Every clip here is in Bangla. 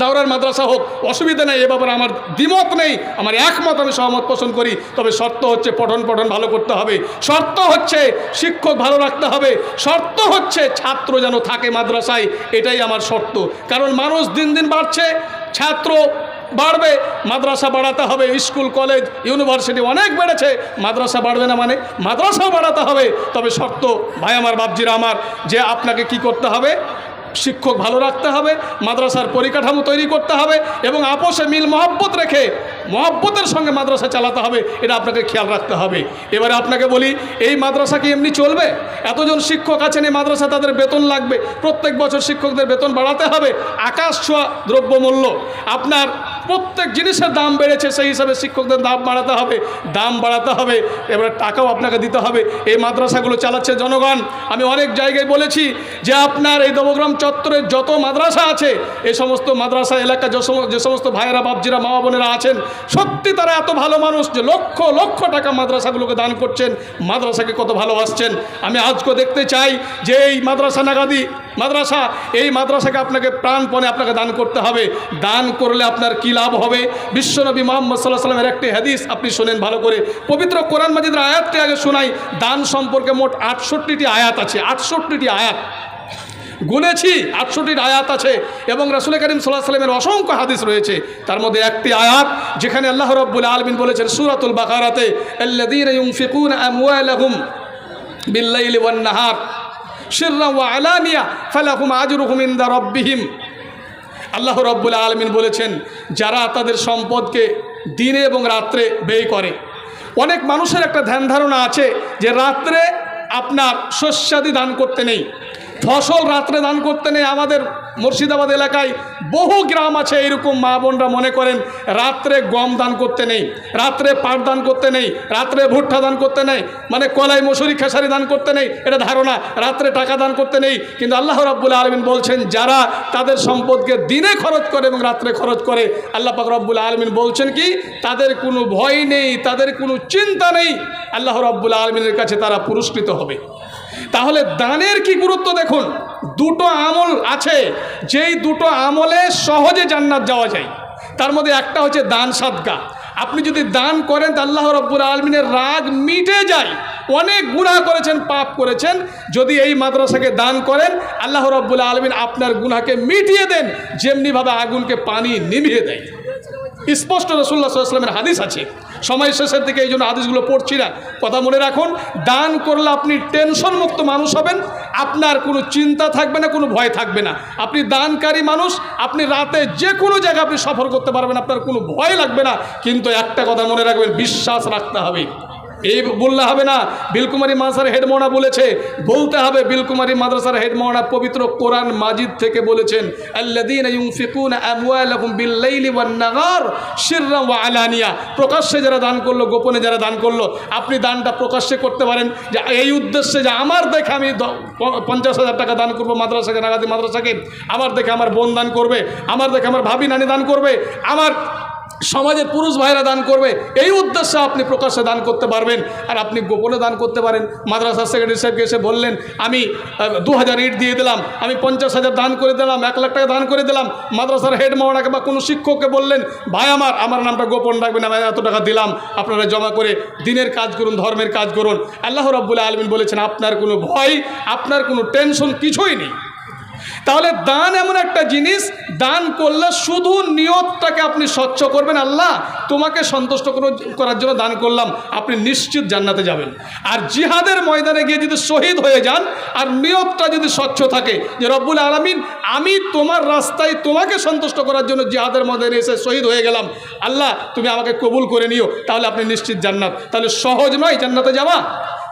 দাওরার মাদ্রাসা হোক, অসুবিধা নেই, এ ব্যাপারে আমার দ্বিমত নেই। আমার একমত, আমি সহমত পোষণ করি। তবে শর্ত হচ্ছে পঠন পঠন ভালো করতে হবে। শর্ত হচ্ছে শিক্ষক ভালো রাখতে হবে। শর্ত হচ্ছে ছাত্র যেন থাকে মাদ্রাসায়, এটাই আমার শর্ত। কারণ মানুষ দিন দিন বাড়ছে, ছাত্র বাড়বে, মাদ্রাসা বাড়াতে হবে, স্কুল, কলেজ, ইউনিভার্সিটি অনেক বেড়েছে, মাদ্রাসা বাড়বে না মানে মাদ্রাসাও বাড়াতে হবে। তবে শর্ত, ভাই আমার, বাপজিরা আমার, যে আপনাকে কি করতে হবে? শিক্ষক ভালো রাখতে হবে, মাদ্রাসার পরিকাঠামো তৈরি করতে হবে এবং আপোষে মিল মহব্বত রেখে মহব্বতের সঙ্গে মাদ্রাসা চালাতে হবে, এটা আপনাকে খেয়াল রাখতে হবে। এবারে আপনাকে বলি, এই মাদ্রাসা কি এমনি চলবে? এতজন শিক্ষক আছেন এই মাদ্রাসা, তাদের বেতন লাগবে। প্রত্যেক বছর শিক্ষকদের বেতন বাড়াতে হবে, আকাশ ছোঁয়া দ্রব্যমূল্য। আপনার প্রত্যেক জিনিসের দাম বেড়েছে, সেই হিসাবে শিক্ষকদের দাম বাড়াতে হবে, দাম বাড়াতে হবে, এবার টাকাও আপনাকে দিতে হবে। এই মাদ্রাসাগুলো চালাচ্ছে জনগণ। আমি অনেক জায়গায় বলেছি যে আপনার এই দেবগ্রাম চত্বরের যত মাদ্রাসা আছে এই সমস্ত মাদ্রাসা এলাকা যে যে সমস্ত ভাইয়েরা, বাপজিরা, মা বোনেরা আছেন, সত্যি তারা এত ভালো মানুষ যে লক্ষ লক্ষ টাকা মাদ্রাসাগুলোকে দান করছেন, মাদ্রাসাকে কত ভালোবাসছেন। আমি আজকে দেখতে চাই যে এই মাদ্রাসা নাগাদি মাদ্রাসা, এই মাদ্রাসাকে আপনাকে প্রাণপণে আপনাকে দান করতে হবে। দান করলে আপনার কী লাভ হবে? বিশ্বনবী মোহাম্মদ সাল্লাহ সাল্লামের একটি হাদিস আপনি শোনেন ভালো করে। পবিত্র কোরআন মাজিদের আয়াতটি আগে শোনাই। দান সম্পর্কে মোট আটষট্টিটি আয়াত আছে, আটষট্টিটি আয়াত। গুনেছি আটষট্টির আয়াত আছে এবং রাসুল করিম সাল্লাহ সাল্লামের অসংখ্য হাদিস রয়েছে। তার মধ্যে একটি আয়াত যেখানে আল্লাহ রব্বুল আলমিন বলেছেন সুরাতুল বাকারাতে বিল্লাইলি ওয়ান নাহার। ওয়া ফালাহুম আল্লাহ রব্বুল আলমিন বলেছেন, যারা তাদের সম্পদকে দিনে এবং রাত্রে ব্যয় করে। অনেক মানুষের একটা ধ্যান ধারণা আছে যে রাত্রে আপনার শস্যাদি দান করতে নেই। ফসল রাত্রে দান করতে নেই আমাদের মুর্শিদাবাদ এলাকায়। বহু গ্রাম আছে এরকম মা বোনরা মনে করেন, রাত্রে গম দান করতে নেই, রাত্রে পাট দান করতে নেই, রাত্রে ভুট্টা দান করতে নেই মানে কলাই, মসুরি, খেসারি দান করতে নেই, এটা ধারণা, রাত্রে টাকা দান করতে নেই। কিন্তু আল্লাহ রাব্বুল আলমিন বলছেন, যারা তাদের সম্পদকে দিনে খরচ করে এবং রাত্রে খরচ করে, আল্লাহ পাক রব্বুল আলমিন বলছেন কি, তাদের কোনো ভয় নেই, তাদের কোনো চিন্তা নেই। আল্লাহ রব্বুল আলমিনের কাছে তারা পুরস্কৃত হবে। তাহলে দানের কি গুরুত্ব দেখুন? দুটো আমল আছে, যেই দুটো আমলে সহজে জান্নাত যাওয়া যায়। তার মধ্যে একটা হচ্ছে দান সাদগা আপনি যদি দান করেন, তা আল্লাহ রব্বুল আলমিনের রাগ মিটে যায়। অনেক গুনাহ করেছেন, পাপ করেছেন। যদি এই মাদ্রাসাকে দান করেন, আল্লাহ রব্বুল আলমিন আপনার গুনাহকে মিটিয়ে দেন, যেমনিভাবে আগুনকে পানি নিভিয়ে দেয়। স্পষ্ট রসুল্লাহ সাল্লামের হাদিস আছে। সময় শেষের দিকে এই জন্য আদেশগুলো পড়ছি না। কথা মনে রাখুন, দান করলে আপনি টেনশন মুক্ত মানুষ হবেন, আপনার কোনো চিন্তা থাকবে না, কোনো ভয় থাকবে না। আপনি দানকারী মানুষ, আপনি রাতে যে কোনো জায়গায় আপনি সফর করতে পারবেন, আপনার কোনো ভয় লাগবে না। কিন্তু একটা কথা মনে রাখবেন, বিশ্বাস রাখতে হবে। এই বললে হবে না, বিলকুমারী মাদ্রাসার হেডমোনা বলেছে, বলতে হবে বিলকুমারী মাদ্রাসার হেডমোনা পবিত্র কোরআন মাজিদ থেকে বলেছেন আলানিয়া। প্রকাশ্যে যারা দান করল, গোপনে যারা দান করল, আপনি দানটা প্রকাশ্যে করতে পারেন, যে এই উদ্দেশ্যে যে আমার দেখে আমি পঞ্চাশ হাজার টাকা দান করব মাদ্রাসাকে নাগাদি মাদ্রাসাকে, আমার দেখে আমার বোন দান করবে, আমার দেখে আমার ভাবি নানি দান করবে, আমার সমাজের পুরুষ ভাইরা দান করবে। এই উদ্দেশ্যে আপনি প্রকাশ্যে দান করতে পারবেন। আর আপনি গোপনে দান করতে পারেন। মাদ্রাসার সেক্রেটারি সাহেবকে এসে বললেন, আমি দু হাজার ইট দিয়ে দিলাম। আমি পঞ্চাশ হাজার দান করে দিলাম, এক লাখ টাকা দান করে দিলাম। মাদ্রাসার হেড মাওয়ানাকে বা কোনো শিক্ষককে বললেন, ভাই আমার আমার নামটা গোপন রাখবেন, আমি এত টাকা দিলাম। আপনারা জমা করে দিনের কাজ করুন, ধর্মের কাজ করুন। আল্লাহ রাব্বুল আলমিন বলেছেন, আপনার কোনো ভয়, আপনার কোনো টেনশন কিছুই নেই। তাহলে দান এমন একটা জিনিস, দান করলে শুধু নিয়তটাকে আপনি স্বচ্ছ করবেন, আল্লাহ তোমাকে সন্তুষ্ট করার জন্য দান করলাম, আপনি নিশ্চিত জান্নাতে যাবেন। আর জিহাদের ময়দানে গিয়ে যদি শহীদ হয়ে যান, আর নিয়তটা যদি স্বচ্ছ থাকে, যে রব্বুল আলমিন, আমি তোমার রাস্তায় তোমাকে সন্তুষ্ট করার জন্য জিহাদের ময়দানে এসে শহীদ হয়ে গেলাম, আল্লাহ তুমি আমাকে কবুল করে নিও, তাহলে আপনি নিশ্চিত জান্নাত। তাহলে সহজ নয় জান্নাতে যাওয়া।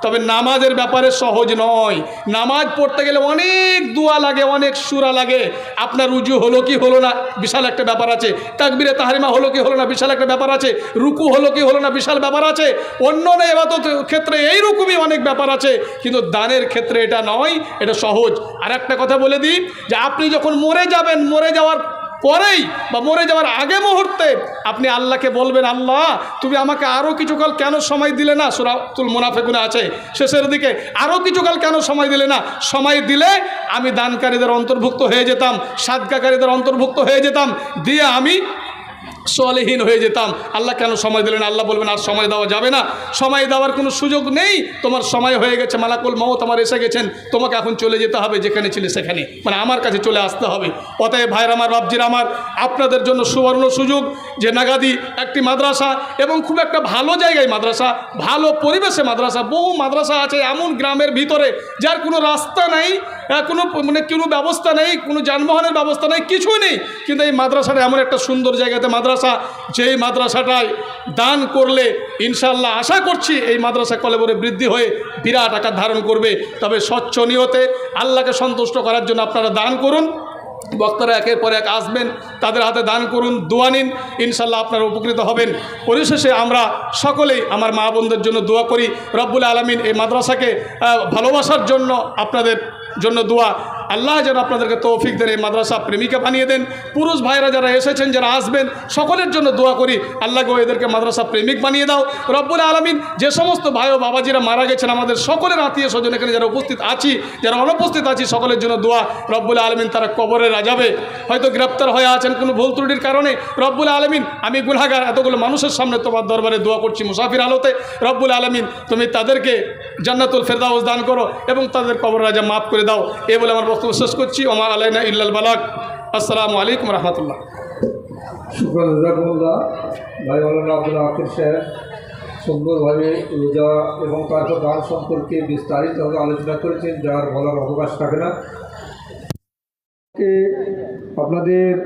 তবে নামাজের ব্যাপারে সহজ নয়। নামাজ পড়তে গেলে অনেক দোয়া লাগে, অনেক সুরা লাগে। আপনার উজু হলো কি হলো না, বিশাল একটা ব্যাপার আছে। তাকবিরে তাহারিমা হলো কি হলো না, বিশাল একটা ব্যাপার আছে। রুকু হলো কি হলো না, বিশাল ব্যাপার আছে। অন্য না এবাদত ক্ষেত্রে এইরকমই অনেক ব্যাপার আছে। কিন্তু দানের ক্ষেত্রে এটা নয়, এটা সহজ। আর একটা কথা বলে দিই যে আপনি যখন মরে যাবেন, মরে যাওয়ার পরেই বা মরে যাওয়ার আগে মুহূর্তে আপনি আল্লাহকে বলবেন, আল্লাহ, তুমি আমাকে আরও কিছুকাল কেন সময় দিলে না? সুরাতুল মুনাফেকুনে আছে। শেষের দিকে আরও কিছুকাল কেন সময় দিলে না? সময় দিলে আমি দানকারীদের অন্তর্ভুক্ত হয়ে যেতাম সাদকাকারীদের অন্তর্ভুক্ত হয়ে যেতাম, দিয়ে আমি সলেহীন হয়ে যেতাম। আল্লাহ কেন সময় দিলেন? আল্লাহ বলবেন, আর সময় দেওয়া যাবে না। সময় দেওয়ার কোনো সুযোগ নেই। তোমার সময় হয়ে গেছে, মালাকুল মাও তোমার এসে গেছেন। তোমাকে এখন চলে যেতে হবে, যেখানে ছিলে সেখানে। মানে আমার কাছে চলে আসতে হবে। অতএব ভাইয়ের আমার বাবজির আমার, আপনাদের জন্য সুবর্ণ সুযোগ যে নাগাদি একটি মাদ্রাসা এবং খুব একটা ভালো জায়গায় মাদ্রাসা, ভালো পরিবেশে মাদ্রাসা, বহু মাদ্রাসা আছে এমন গ্রামের ভিতরে যার কোনো রাস্তা নেই। কোনো মানে কোনো ব্যবস্থা নেই, কোনো যানবাহনের ব্যবস্থা নেই, কিছুই নেই। কিন্তু এই মাদ্রাসাটা এমন একটা সুন্দর জায়গাতে মাদ্রাসা, যেই মাদ্রাসাটায় দান করলে ইনশাল্লাহ আশা করছি এই মাদ্রাসা কলেবরে বৃদ্ধি হয়ে বিরাট আকার ধারণ করবে। তবে স্বচ্ছ নিয়তে আল্লাহকে সন্তুষ্ট করার জন্য আপনারা দান করুন। বক্তারা একের পর এক আসবেন, তাদের হাতে দান করুন, দোয়া নিন ইনশাল্লাহ আপনারা উপকৃত হবেন। পরিশেষে আমরা সকলেই আমার মা বোনদের জন্য দোয়া করি। রব্বুল আলমিন এই মাদ্রাসাকে ভালোবাসার জন্য আপনাদের জন্য দোয়া। আল্লাহ যেন আপনাদেরকে তৌফিক দেন, এই মাদ্রাসা প্রেমিকা বানিয়ে দেন। পুরুষ ভাইরা যারা এসেছেন, যারা আসবেন, সকলের জন্য দোয়া করি। আল্লাহকে এদেরকে মাদ্রাসা প্রেমিক বানিয়ে দাও। রব্বুল আলমিন, যে সমস্ত ভাই ও বাবাজিরা মারা গেছেন, আমাদের সকলের আত্মীয় স্বজন এখানে যারা উপস্থিত আছি, যারা অনুপস্থিত আছি, সকলের জন্য দোয়া। রব্বুল আলমিন তারা কবরে রাজাবে। হয়তো গ্রেপ্তার হয়ে আছেন কোনো ভুল ত্রুটির কারণে। রব্বুল আলমিন, আমি গুনাগার এতগুলো মানুষের সামনে তোমার দরবারে দোয়া করছি মুসাফির আলোতে। রব্বুল আলমিন, তুমি তাদেরকে জান্নাতুল ফেরদাউস দান করো এবং তাদের কবর রাজা মাফ করে দাও। এ বলে আমার বক্তব্য শেষ করছি। ওমা আলাইনা ইল্লাল বালাক। আসসালামু আলাইকুম রহমতুল্লাহ। জাজাকুমুল্লাহ। ভাই মৌলানা আব্দুল হাকির সাহেব, সুন্দরভাবে রোজা এবং তারপর দান সম্পর্কে বিস্তারিতভাবে আলোচনা করেছেন, যার বলার অবকাশ থাকে না। আপনাদের